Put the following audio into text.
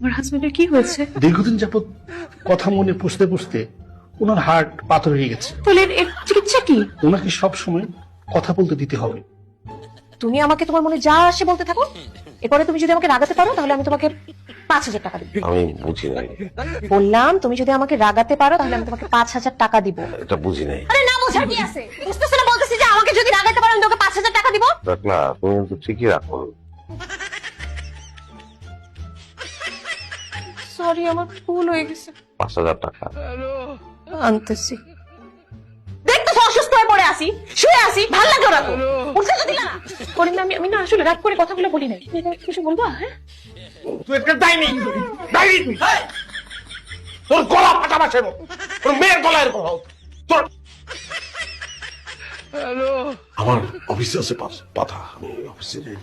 আমার হাজবেন্ডের কি হয়েছে? দীর্ঘদিন যাবৎ কথা মনে পুষতে পুষতে ওনার হার্ট পাথর হয়ে গেছে। তাহলে এর- এর চিকিৎসা কি? ওনাকে সব সময় কথা বলতে দিতে হবে। তুমি আমাকে তোমার মনে যা আসে বলতে থাকো। এরপরে তুমি যদি আমাকে রাগাতে পারো তাহলে আমি তোমাকে পাঁচ হাজার টাকা দিব। আমি বুঝি নাই। বললাম তুমি যদি আমাকে রাগাতে পারো তাহলে আমি তোমাকে পাঁচ হাজার টাকা দিব। এটা বুঝি নাই। আরে না বোঝার কি আছে? বুঝতেছো না বলতেছি যে আমাকে যদি রাগাতে পারো আমি তোমাকে পাঁচ হাজার টাকা দিব? দেখ না তুমি কিন্তু ঠিকই রাখো সরি আমার ভুল হয়ে গেছে। পাঁচ হাজার টাকা। আনতেছি। দেখতেছো অসুস্থ হয়ে পড়ে আসি শুয়ে আসি ভালো লাগে ওরা উঠতে তো দিলা করিম আমি আমি না আসলে রাগ করে কথাগুলো বলি নাই। কিছু বলবা? হ্যাঁ? তুই একটা ডাইনি ডাইনি তুই। তোর গলা ফাটা মাছের মতো তোর মেয়ের গলা এরকম হোক। তোর আমার অফিসে আছে পাথা আমি অফিসে যাই।